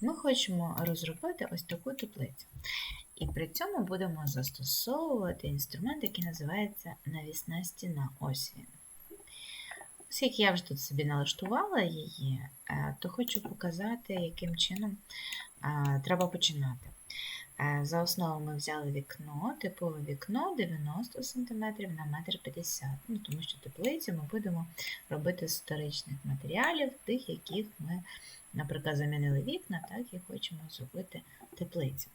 Ми хочемо розробити ось таку теплицю. І при цьому будемо застосовувати інструмент, який називається навісна стіна. Ось він. Оскільки я вже тут собі налаштувала її, е, то хочу показати, яким чином е, треба починати. Е, За основу ми взяли вікно, типове вікно 90 см на 1,50 м, ну, тому що теплицю ми будемо робити з вторичних матеріалів, тих, яких ми, наприклад, замінили вікна, так і хочемо зробити теплицю.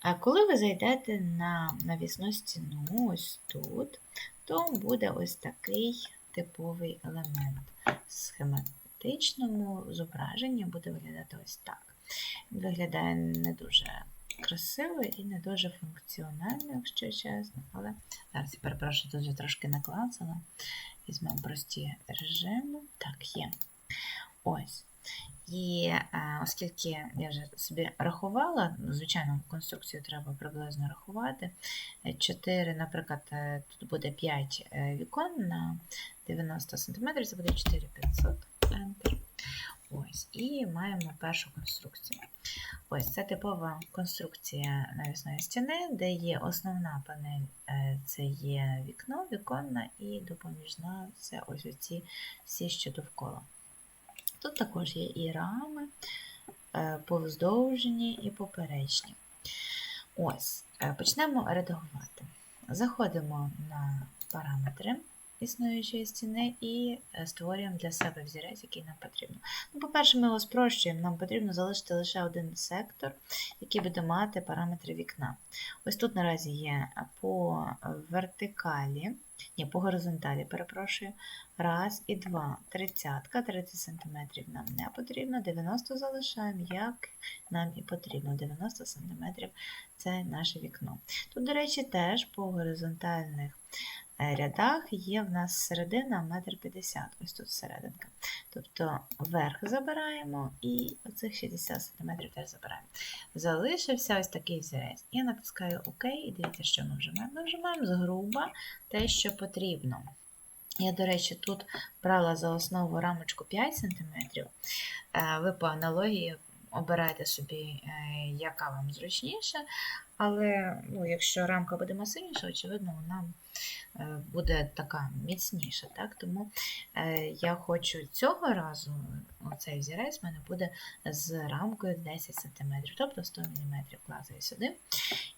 А коли ви зайдете на навісну стіну, ось тут, то буде ось такий типовий елемент. В схематичному зображенні буде виглядати ось так. Виглядає не дуже красиво і не дуже функціонально, якщо чесно. Але зараз я перепрошую, тут вже трошки наклацала. Візьмемо прості режими. Так, є. Ось. І а, оскільки я вже собі рахувала, ну, звичайно, конструкцію треба приблизно рахувати. 4, наприклад, е, тут буде 5 е, вікон на 90 см, це буде 4500 Enter. Ось, і маємо першу конструкцію. Ось це типова конструкція навісної стіни, де є основна панель, е, це є вікно, віконна, і допоміжна це ось ці всі, що довкола. Тут також є і рами, е, повздовжні і поперечні. Ось, е, почнемо редагувати. Заходимо на параметри існуючої стіни і е, створюємо для себе взірець, який нам потрібно. Ну, По-перше, ми його спрощуємо, нам потрібно залишити лише один сектор, який буде мати параметри вікна. Ось тут наразі є по вертикалі, ні, по горизонталі, перепрошую, раз і два. Тридцятка, 30 см нам не потрібно, 90 залишаємо, як нам і потрібно. 90 см це наше вікно. Тут, до речі, теж по горизонтальних е, рядах є в нас середина 1,50 м, ось тут серединка. Тобто верх забираємо і оцих 60 см теж забираємо. Залишився ось такий взірець. Я натискаю ОК і дивіться, що ми вжимаємо. Ми вжимаємо згруба те, що потрібно. Я, до речі, тут брала за основу рамочку 5 см. Ви по аналогії обирайте собі, е, яка вам зручніша, але ну, якщо рамка буде масивніша, очевидно, вона е, буде така міцніша. Так? Тому е, я хочу цього разу, оцей взірець в мене буде з рамкою 10 см, тобто 100 мм клацаю сюди.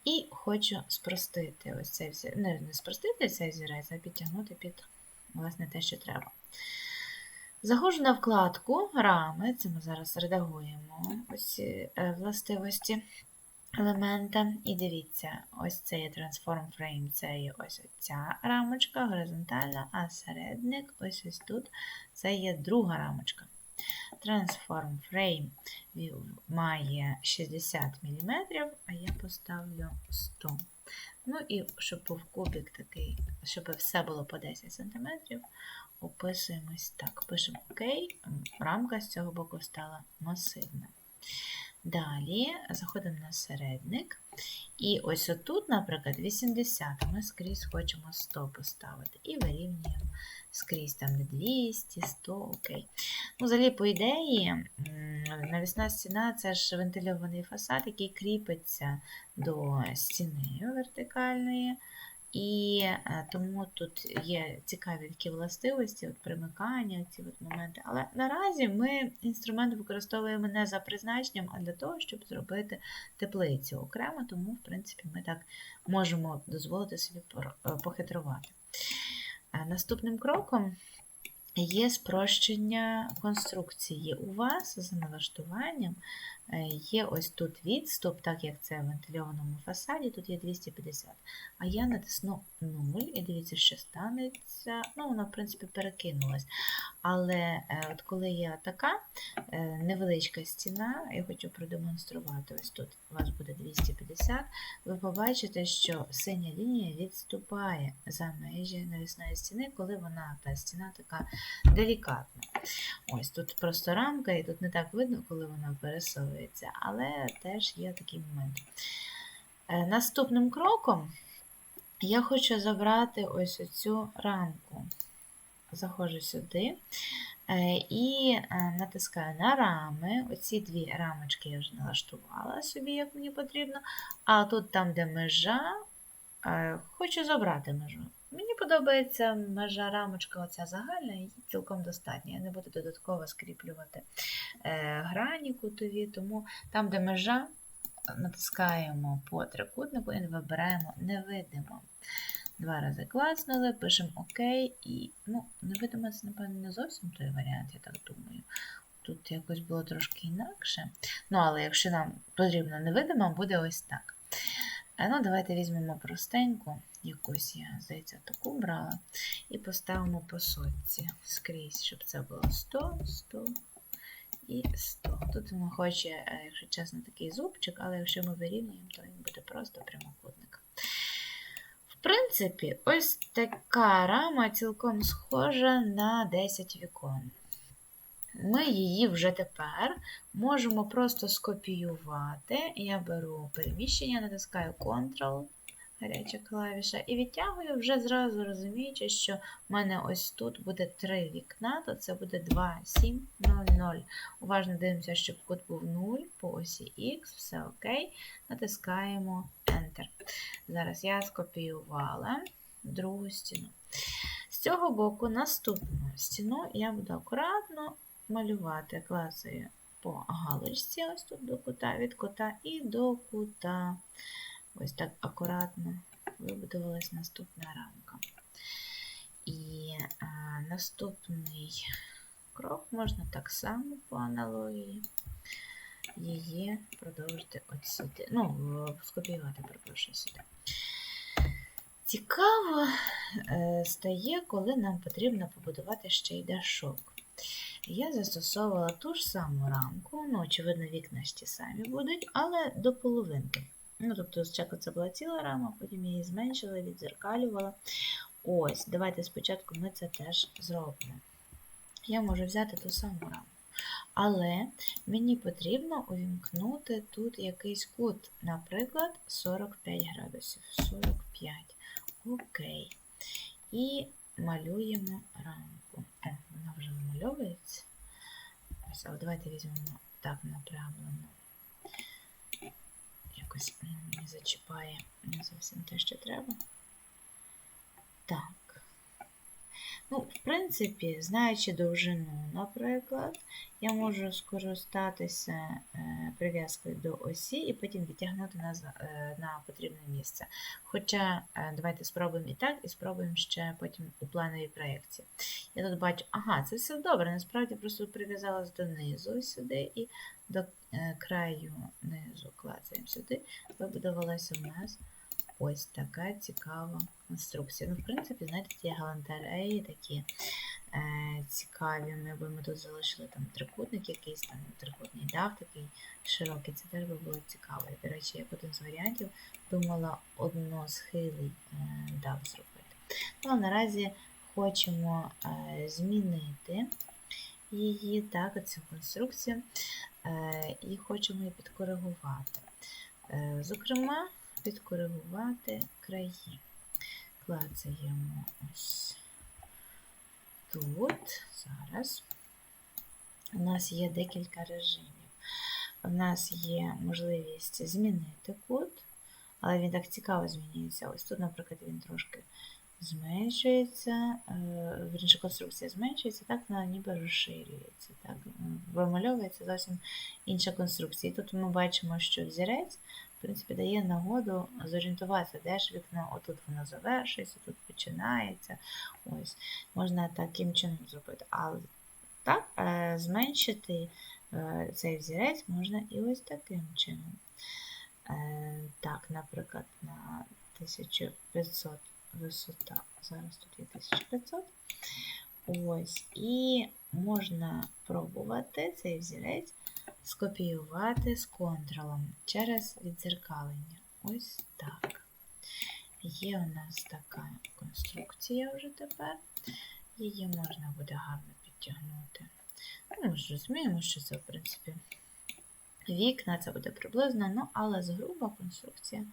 І хочу спростити ось цей взірець, не, не спростити цей взірець, а підтягнути під власне те, що треба. Заходжу на вкладку рами, це ми зараз редагуємо ось е, властивості елемента. І дивіться, ось це є Transform Frame, це є ось ця рамочка горизонтальна, а середник ось ось тут це є друга рамочка. Transform Frame має 60 мм, а я поставлю 100 Ну і щоб був кубик такий, щоб все було по 10 см, описуємось так. Пишемо ОК, рамка з цього боку стала масивна. Далі заходимо на середник. І ось отут, наприклад, 80, ми скрізь хочемо 100 поставити. І вирівнюємо скрізь там 200, 100, окей. Ну, взагалі, по ідеї, навісна стіна це ж вентильований фасад, який кріпиться до стіни вертикальної. І тому тут є цікаві такі властивості, от примикання, ці от моменти. Але наразі ми інструмент використовуємо не за призначенням, а для того, щоб зробити теплицю окремо, тому, в принципі, ми так можемо дозволити собі похитрувати. Наступним кроком є спрощення конструкції. У вас за налаштуванням є ось тут відступ, так як це в вентильованому фасаді, тут є 250. А я натисну 0 і дивіться, що станеться. Ну, вона, в принципі, перекинулась. Але от коли є така невеличка стіна, я хочу продемонструвати, ось тут у вас буде 250, ви побачите, що синя лінія відступає за межі навісної стіни, коли вона, та стіна така делікатна. Ось тут просто рамка, і тут не так видно, коли вона пересовується, але теж є такий момент. Наступним кроком я хочу забрати ось оцю рамку. заходжу сюди е, і е, натискаю на рами. Оці дві рамочки я вже налаштувала собі, як мені потрібно. А тут, там, де межа, е, хочу забрати межу. Мені подобається межа рамочка, оця загальна, її цілком достатньо. Я не буду додатково скріплювати е, грані кутові, тому там, де межа, натискаємо по трикутнику і вибираємо невидимо. Два рази клацнули, пишемо ОК і ну, невидимо це, напевно, не зовсім той варіант, я так думаю. Тут якось було трошки інакше. Ну, але якщо нам потрібно невидимо, буде ось так. Ну, давайте візьмемо простеньку, якусь я, здається, таку брала, і поставимо по сотці скрізь, щоб це було 100, 100 і 100. Тут воно хоче, е, якщо чесно, такий зубчик, але якщо ми вирівнюємо, то він буде просто прямокутник. В принципі, ось така рама цілком схожа на 10 вікон. Ми її вже тепер можемо просто скопіювати. Я беру переміщення, натискаю Ctrl, гаряча клавіша, і відтягую, вже зразу розуміючи, що в мене ось тут буде 3 вікна, то це буде 2, 7, 0, 0. Уважно дивимося, щоб кут був 0 по осі X, все окей. Натискаємо Enter. Зараз я скопіювала другу стіну. З цього боку наступну стіну я буду акуратно малювати класою по галочці, ось тут до кута, від кута і до кута. Ось так акуратно вибудувалась наступна рамка. І а, наступний крок можна так само по аналогії її продовжити сюди. Ну, скопіювати, перепрошую сюди. Цікаво е, стає, коли нам потрібно побудувати ще й дашок. Я застосовувала ту ж саму рамку, ну, очевидно, вікна ж ті самі будуть, але до половинки. Ну, тобто, спочатку це була ціла рама, потім її зменшила, відзеркалювала. Ось, давайте спочатку ми це теж зробимо. Я можу взяти ту саму раму. Але мені потрібно увімкнути тут якийсь кут, наприклад, 45 градусів. 45. Окей. І малюємо рамку. О, вона вже вимальовується. Ось, але давайте візьмемо так направлено. Якось не зачіпає не зовсім те, що треба. Так. Ну, в принципі, знаючи довжину, наприклад, я можу скористатися е, прив'язкою до осі і потім відтягнути на, е, на потрібне місце. Хоча, е, давайте спробуємо і так, і спробуємо ще потім у плановій проєкції. Я тут бачу, ага, це все добре. Насправді просто прив'язалась донизу сюди і до краю низу клацаємо сюди. Вибудувалася у нас ось така цікава конструкція. Ну, в принципі, знаєте, ті галантереї такі е, цікаві. Ми б ми тут залишили там трикутник якийсь, там трикутний дах такий широкий. Це теж би було цікаво. І, до речі, як один з варіантів думала односхилий е, дах зробити. Ну, а наразі хочемо е, змінити її, так, оцю конструкцію, е, і хочемо її підкоригувати. Е, зокрема, підкоригувати краї. Клацаємо ось тут. Зараз. У нас є декілька режимів. У нас є можливість змінити кут, але він так цікаво змінюється. Ось тут, наприклад, він трошки зменшується, е, вірніше конструкція зменшується, так вона ніби розширюється. Так, вимальовується зовсім інша конструкція. І тут ми бачимо, що взірець в принципі, дає нагоду зорієнтуватися, де ж вікно, отут воно завершується, тут починається. Ось, Можна таким чином зробити. А так, е, зменшити е, цей взірець можна і ось таким чином. Е, Так, наприклад, на 1500 висота. Зараз тут є 1500. Ось, і можна пробувати цей взірець скопіювати з контролом через відзеркалення. Ось так. Є у нас така конструкція вже тепер. Її можна буде гарно підтягнути. Ну, Ми ж розуміємо, що це, в принципі, вікна, це буде приблизно, ну, але згруба конструкція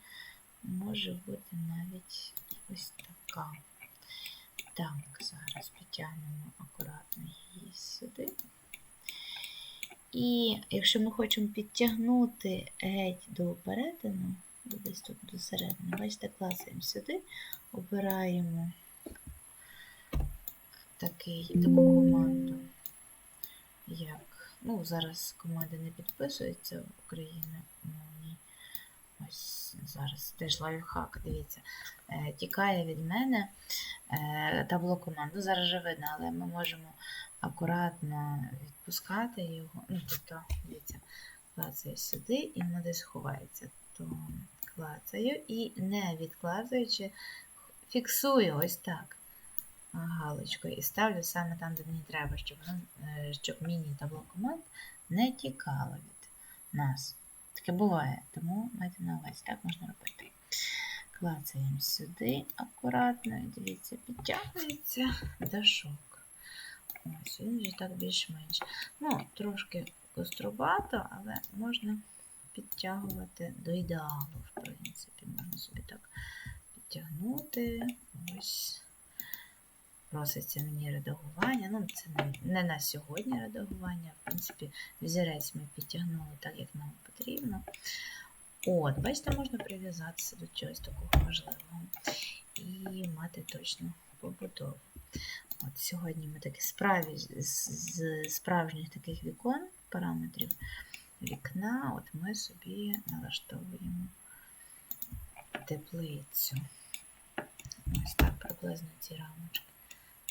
може бути навіть ось така. Так, зараз підтягнемо акуратно її сюди. І якщо ми хочемо підтягнути геть до перетину, десь тут до середини, бачите, класуємо сюди, обираємо такий, таку команду, як, ну, зараз команди не підписуються в Україні, мовній. Ось зараз теж лайфхак, дивіться, е, тікає від мене е, табло команд. Ну, зараз вже видно, але ми можемо акуратно відпускати його. Ну, тобто, дивіться, клацаю сюди і воно десь ховається. То клацаю і не відклацаючи, фіксую ось так галочкою і ставлю саме там, де мені треба, щоб, е, щоб міні-табло команд не тікало від нас. Таке буває, тому майте на увазі, так можна робити. Клацаємо сюди акуратно, дивіться, підтягується дашок. Ось, він вже так більш-менш. Ну, трошки кострубато, але можна підтягувати до ідеалу, в принципі, можна собі так підтягнути. Ось. Проситься мені редагування. Ну, це не, на сьогодні редагування. В принципі, взірець ми підтягнули так, як нам потрібно. От, бачите, можна прив'язатися до чогось такого важливого і мати точну побудову. От Сьогодні ми такі справі з справжніх таких вікон, параметрів вікна, от ми собі налаштовуємо теплицю. Ось так приблизно ці рамочки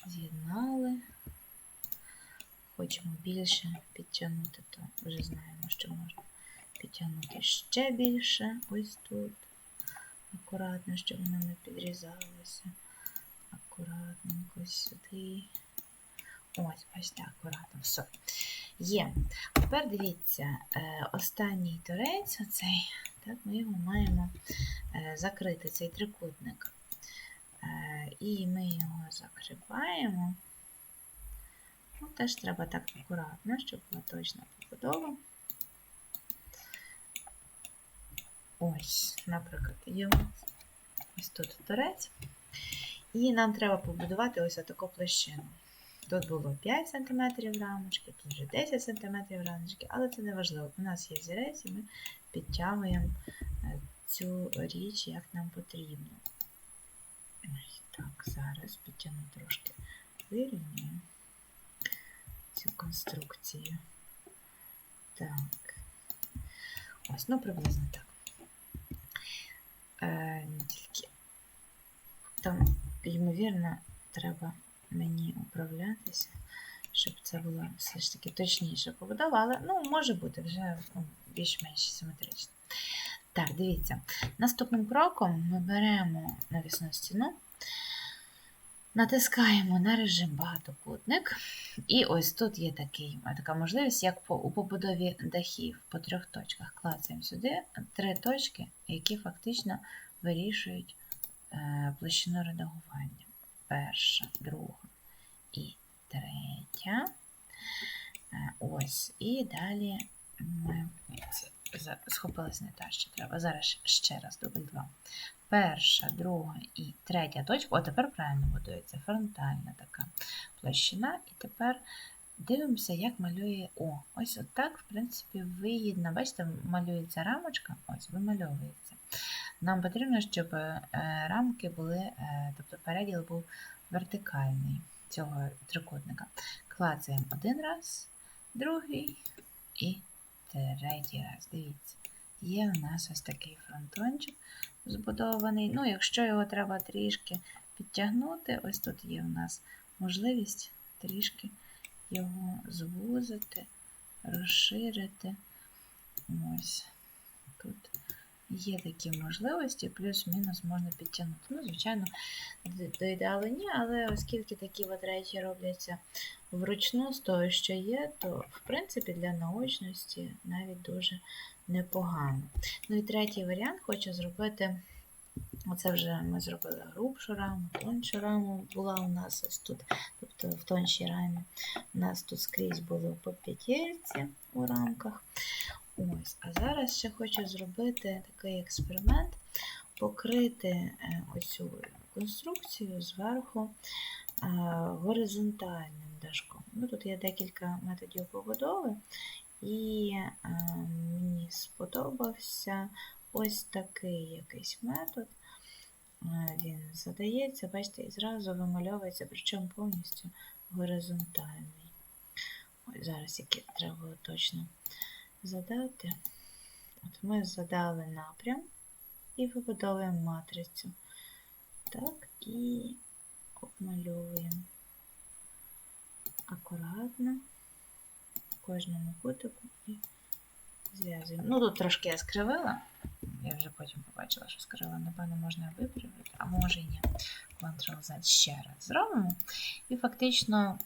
з'єднали. Хочемо більше підтягнути, то вже знаємо, що можна підтягнути ще більше ось тут. Акуратно, щоб воно не підрізалося. Акуратненько сюди. Ось, бачите, акуратно, все. Є. Тепер дивіться, е, останній торець, оцей, так, ми його маємо е, закрити, цей трикутник. Е, І ми його закриваємо. Ну, Теж треба так акуратно, щоб була точна побудова. Ось, наприклад, є ось тут торець. І нам треба побудувати ось таку площину. Тут було 5 см рамочки, тут вже 10 см рамочки, але це не важливо. У нас є взірець, і ми підтягуємо е, цю річ, як нам потрібно. Так, зараз підтягну трошки вирівнюю цю конструкцію. Так. Ось, ну, приблизно так. Е, Тільки там, ймовірно, треба мені управлятися, щоб це було все ж таки точніше побудова, але ну, може бути вже ну, більш-менш симетрично. Так, дивіться. Наступним кроком ми беремо навісну стіну, натискаємо на режим багатокутник. І ось тут є такий, така можливість, як по, у побудові дахів по трьох точках. Клацаємо сюди три точки, які фактично вирішують е, площину редагування. Перша, друга і третя. Е, ось. І далі ми схопилась не та, що треба. Зараз ще раз дубль два. Перша, друга і третя точка. О, тепер правильно будується фронтальна така площина. І тепер дивимося, як малює О. Ось отак, в принципі, вигідно. Бачите, малюється рамочка, ось вимальовується. Нам потрібно, щоб е, рамки були, е, тобто переділ був вертикальний цього трикутника. Клацаємо один раз, другий і третій раз. Дивіться, є у нас ось такий фронтончик збудований. Ну, якщо його треба трішки підтягнути, ось тут є у нас можливість трішки його звузити, розширити. Ось тут є такі можливості, плюс-мінус можна підтягнути. Ну, звичайно, до ідеалу ні, але оскільки такі от речі робляться вручну з того, що є, то в принципі для наочності навіть дуже непогано. Ну і третій варіант хочу зробити. Оце вже ми зробили грубшу раму, тоншу раму була у нас ось тут, тобто в тоншій рамі. У нас тут скрізь було по п'ятірці у рамках. Ось, А зараз ще хочу зробити такий експеримент, покрити оцю конструкцію зверху горизонтальним дашком. Ну, тут є декілька методів побудови, і мені сподобався ось такий якийсь метод. Він задається, бачите, і зразу вимальовується, причому повністю горизонтальний. Ось зараз який треба точно задати. От ми задали напрям і вибудовуємо матрицю. Так, і обмальовуємо акуратно кожному кутику і зв'язуємо. Ну, тут трошки я скривила. Я вже потім побачила, що скривила, напевно, можна виправити, а може і ні. Ctrl-Z ще раз зробимо. І фактично,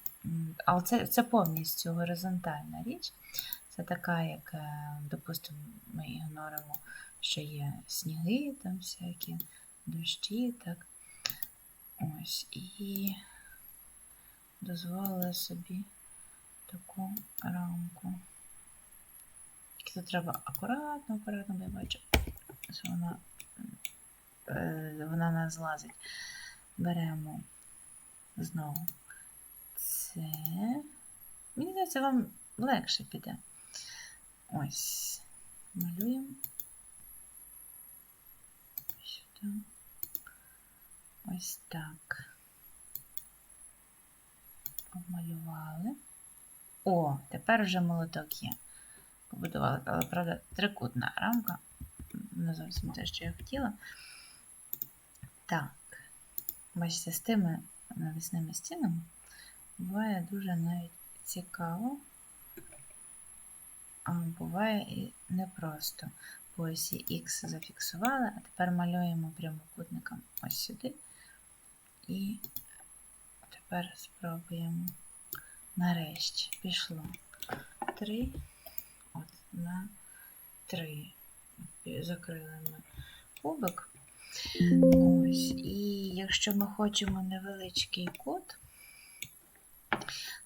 але це, це повністю горизонтальна річ. Це така, як, е, допустимо, ми ігноримо, що є сніги, там всякі дощі, так. Ось, і дозволила собі таку рамку. Тут треба акуратно, акуратно, бо я бачу, що вона, е, вона не злазить. Беремо знову це. Мені здається, вам легше піде. Ось. Малюємо. Сюди. Ось так. Обмалювали. О, тепер вже молоток є. Побудували, але, правда, трикутна рамка. Не зовсім те, що я хотіла. Так. Бачите, з тими навісними стінами буває дуже навіть цікаво, буває і непросто. По осі Х зафіксували, а тепер малюємо прямокутником ось сюди. І тепер спробуємо нарешті. Пішло 3, от на 3. Закрили ми кубик. Ось. І якщо ми хочемо невеличкий кут,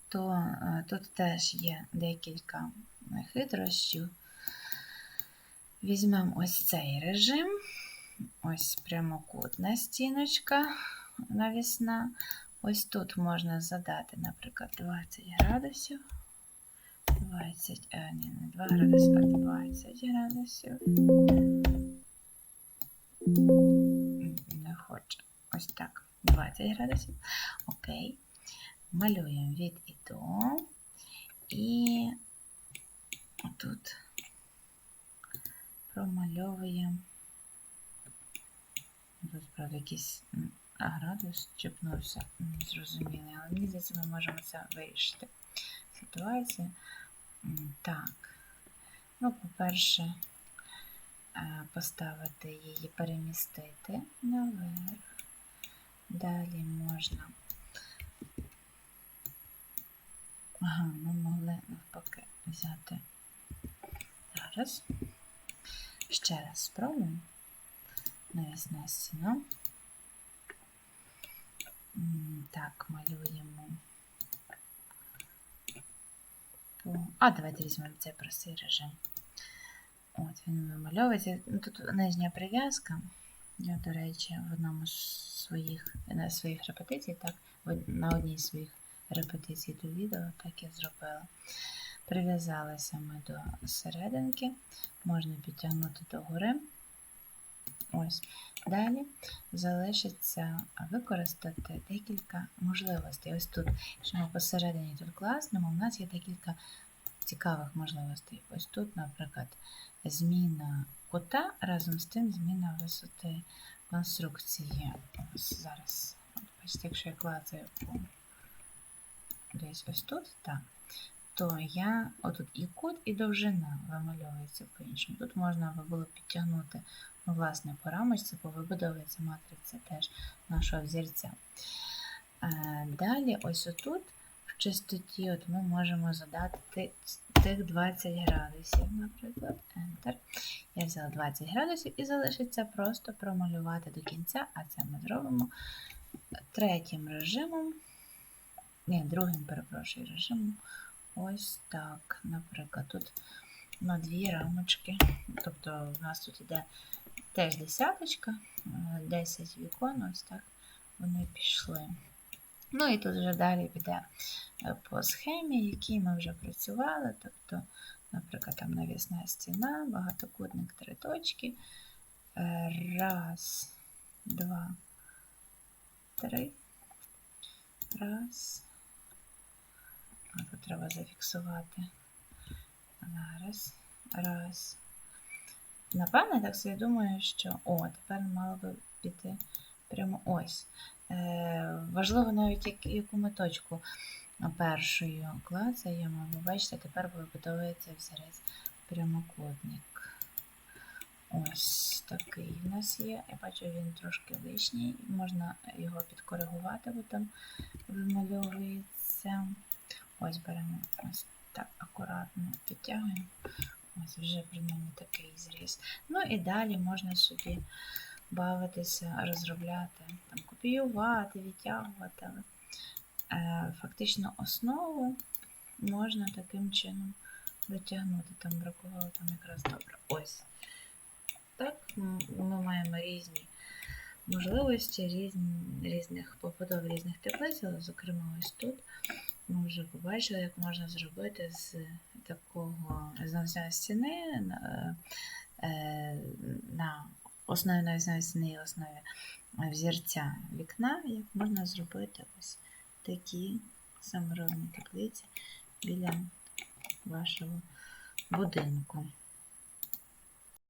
то е, тут теж є декілька хитрощів. Візьмемо ось цей режим, ось прямокутна стіночка навісна. Ось тут можна задати, наприклад, 20 градусів. 20, а, ні, не 2 градуси, а 20 градусів. Не хоче. Ось так. 20 градусів. Окей. Малюємо від і до. І тут промальовуємо. Тут, правда, якийсь градус чіпнувся, не зрозумілий, але мені здається, ми можемо це вирішити. Ситуація. Так. Ну, по-перше, поставити її, перемістити наверх. Далі можна. Ага, ми могли навпаки взяти зараз. Ще раз спробуємо. Навісна стіна. Так, малюємо. А, давайте візьмемо цей простий режим. От, він вимальовується. Ну, Тут нижня прив'язка. Я, до речі, в одному з своїх на своїх репетицій, так, на одній з своїх репетицій до відео, так я зробила. Прив'язалися ми до серединки, можна підтягнути до гори. Ось. Далі залишиться використати декілька можливостей. Ось тут, якщо ми посередині тут класнемо, у нас є декілька цікавих можливостей. Ось тут, наприклад, зміна кута, разом з тим зміна висоти конструкції. Ось зараз, бачите, якщо я клацаю десь ось тут, так, то я отут і кут, і довжина вимальовується по-іншому. Тут можна було підтягнути, ну, власне, по рамочці, бо вибудовується матриця теж нашого взірця. Е, далі, ось отут, в чистоті, от ми можемо задати тих 20 градусів, наприклад, Enter. Я взяла 20 градусів і залишиться просто промалювати до кінця, а це ми зробимо третім режимом, ні, другим, перепрошую, режимом. Ось так. Наприклад, тут на дві рамочки. Тобто, у нас тут іде теж десяточка, 10 вікон, ось так вони пішли. Ну і тут вже далі піде е, по схемі, якій ми вже працювали. Тобто, наприклад, там навісна стіна, багатокутник, три точки. Е, Раз, два, три. Раз. А треба зафіксувати. Зараз. Раз. Напевно, так собі думаю, що. О, тепер мало би піти прямо ось. Е, важливо навіть як, яку ми точку першою клацаємо. Ви бачите, тепер вибудовується взірець прямокутник. Ось такий в нас є. Я бачу, він трошки лишній. Можна його підкоригувати, бо там вимальовується. Ось беремо ось так акуратно підтягуємо. Ось вже принаймні такий зріз. Ну і далі можна собі бавитися, розробляти, там, копіювати, відтягувати. Е, фактично основу можна таким чином дотягнути. Там бракувало там якраз добре. Ось. Так, ми маємо різні можливості, різні, різних побудов різних теплиць, але, зокрема, ось тут ми вже побачили, як можна зробити з такого з стіни на, е, на основі навісної стіни і основі взірця вікна, як можна зробити ось такі саморобні теплиці біля вашого будинку.